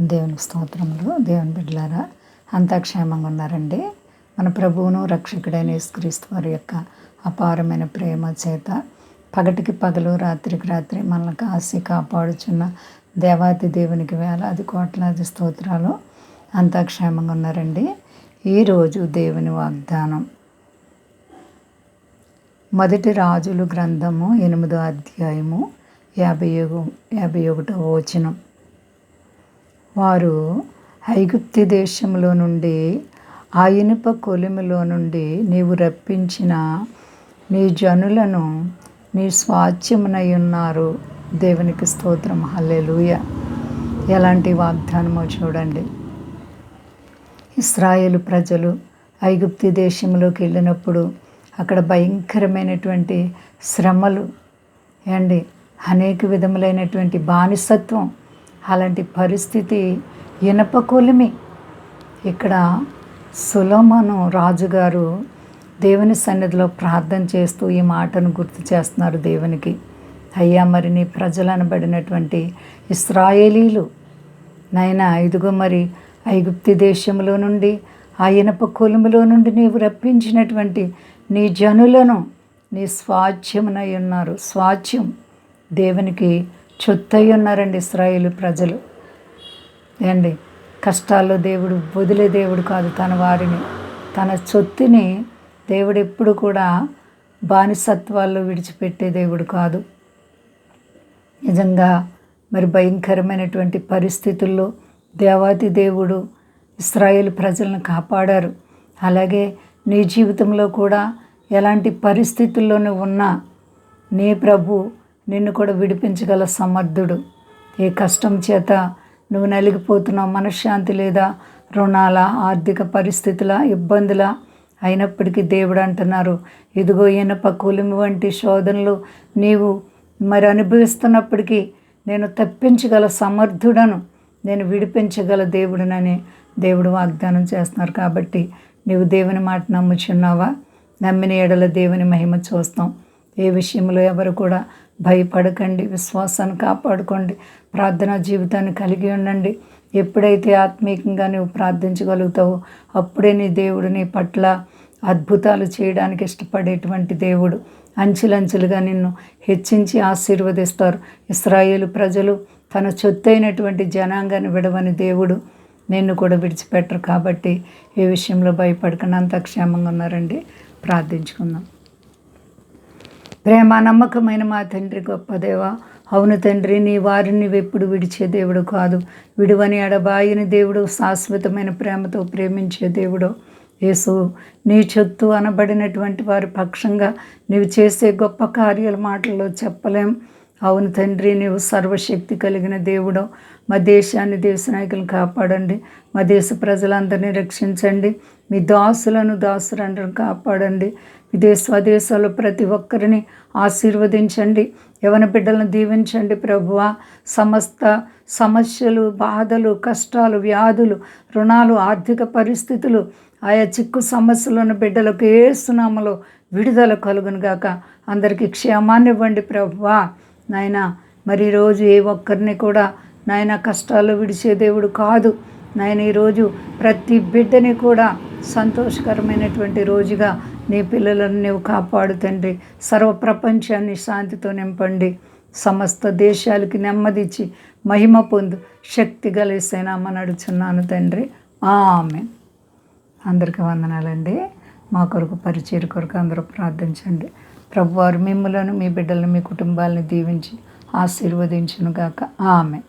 దేవుని స్తోత్రములు. దేవుని బిడ్డలారా అంతా క్షేమంగా ఉన్నారండి. మన ప్రభువును రక్షకుడైన యేసుక్రీస్తు వారి యొక్క అపారమైన ప్రేమ చేత పగటికి పగలు రాత్రికి రాత్రి మనల్ని కాసి కాపాడుచున్న దేవాతి దేవునికి వేలాది కోట్లాది స్తోత్రాలు అంతా క్షేమంగా ఉన్నారండి ఈరోజు దేవుని వాగ్దానం. మొదటి రాజులు గ్రంథము ఎనిమిదో అధ్యాయము యాభై యాభై ఒకటో వచనం. వారు ఐగుప్తి దేశంలో నుండి ఆ ఇనుప కొలిమిలో నుండి నీవు రప్పించిన నీ జనులను నీ స్వాచ్యమునై ఉన్నారు. దేవునికి స్తోత్రం. హల్లెలూయ. ఎలాంటి వాగ్దానమో చూడండి. ఇస్రాయేలు ప్రజలు ఐగుప్తి దేశంలోకి వెళ్ళినప్పుడు అక్కడ భయంకరమైనటువంటి శ్రమలు అండి అనేక విధములైనటువంటి బానిసత్వం అలాంటి పరిస్థితి ఇనప కొలిమి ఇక్కడ సులోమను రాజుగారు దేవుని సన్నిధిలో ప్రార్థన చేస్తూ ఈ మాటను గుర్తు చేస్తున్నారు దేవునికి. అయ్యా మరి నీ ప్రజలనబడినటువంటి ఇస్రాయేలీలు నైనా ఇదిగో మరి ఐగుప్తి దేశంలో నుండి ఆ ఇనప కొలుములో నుండి నీవు రప్పించినటువంటి నీ జనులను నీ స్వాధ్యమునై ఉన్నారు. స్వాధ్యం దేవునికి చొత్తయి ఉన్నారండి ఇస్రాయిలు ప్రజలు. ఏండి కష్టాల్లో దేవుడు వదిలే దేవుడు కాదు తన వారిని. తన చొత్తిని దేవుడు ఎప్పుడు కూడా బానిసత్వాల్లో విడిచిపెట్టే దేవుడు కాదు. నిజంగా మరి భయంకరమైనటువంటి పరిస్థితుల్లో దేవాతి దేవుడు ఇస్రాయేల్ ప్రజలను కాపాడారు. అలాగే నీ జీవితంలో కూడా ఎలాంటి పరిస్థితుల్లోనూ ఉన్నా నీ ప్రభు నిన్ను కూడా విడిపించగల సమర్థుడు. ఏ కష్టం చేత నువ్వు నలిగిపోతున్నావు మనశ్శాంతి లేదా రుణాల ఆర్థిక పరిస్థితుల ఇబ్బందుల అయినప్పటికీ దేవుడు అంటున్నారు. ఇదిగో ఇనప కులిమి వంటి శోధనలు నీవు మరి అనుభవిస్తున్నప్పటికీ నేను తప్పించగల సమర్థుడను నేను విడిపించగల దేవుడినని దేవుడు వాగ్దానం చేస్తున్నారు. కాబట్టి నీవు దేవుని మాట నమ్ముచున్నావా? నమ్మిన ఎడల దేవుని మహిమ చూస్తాం. ఏ విషయంలో ఎవరు కూడా భయపడకండి విశ్వాసాన్ని కాపాడుకోండి ప్రార్థనా జీవితాన్ని కలిగి ఉండండి. ఎప్పుడైతే ఆత్మీయంగా నువ్వు ప్రార్థించగలుగుతావో అప్పుడే నీ దేవుడు నీ పట్ల అద్భుతాలు చేయడానికి ఇష్టపడేటువంటి దేవుడు. అంచెలంచెలుగా నిన్ను హెచ్చించి ఆశీర్వదిస్తారు. ఇస్రాయేలు ప్రజలు తన చొత్తైనటువంటి జనాంగాన్ని విడవని దేవుడు నిన్ను కూడా విడిచిపెట్టరు కాబట్టి ఈ విషయంలో భయపడకుండా. క్షేమంగా ఉన్నారండి. ప్రార్థించుకుందాం. ప్రేమ నమ్మకమైన మా తండ్రి గొప్ప దేవ. అవును తండ్రి నీ వారిని ఎప్పుడు విడిచే దేవుడు కాదు. విడువని అడబాయిని దేవుడు శాశ్వతమైన ప్రేమతో ప్రేమించే దేవుడు. యేసు నీ చొత్తు అనబడినటువంటి వారి పక్షంగా నీవు చేసే గొప్ప కార్యాల మాటల్లో చెప్పలేం. అవును తండ్రి నీవు సర్వశక్తి కలిగిన దేవుడు. మా దేశాన్ని దేశ నాయకులను కాపాడండి. మా దేశ ప్రజలందరినీ రక్షించండి. మీ దాసులను దాసులను కాపాడండి. విదేశ స్వదేశాల్లో ప్రతి ఒక్కరిని ఆశీర్వదించండి. యవన బిడ్డలను దీవించండి ప్రభువ. సమస్త సమస్యలు బాధలు కష్టాలు వ్యాధులు రుణాలు ఆర్థిక పరిస్థితులు ఆయా చిక్కు సమస్యలు ఉన్న బిడ్డలకు ఏ సునామలో విడుదల కలుగునుగాక అందరికీ క్షేమాన్ని ఇవ్వండి ప్రభువా. నాయన మరి ఈరోజు ఏ ఒక్కరిని కూడా నాయన కష్టాలు విడిచే దేవుడు కాదు. నాయన ఈరోజు ప్రతి బిడ్డని కూడా సంతోషకరమైనటువంటి రోజుగా నీ పిల్లలను నీవు కాపాడు తండ్రి. సర్వ ప్రపంచాన్ని శాంతితో నింపండి. సమస్త దేశాలకి నెమ్మదిచ్చి మహిమ పొందు. శక్తి కలిసేనామని నడుచున్నాను తండ్రి. ఆమె అందరికీ వందనాలండి. మా కొరకు పరిచయ కొరకు అందరూ ప్రార్థించండి. ప్రభువారు మిమ్మలను మీ బిడ్డలను మీ కుటుంబాలను దీవించి ఆశీర్వదించునుగాక. ఆమె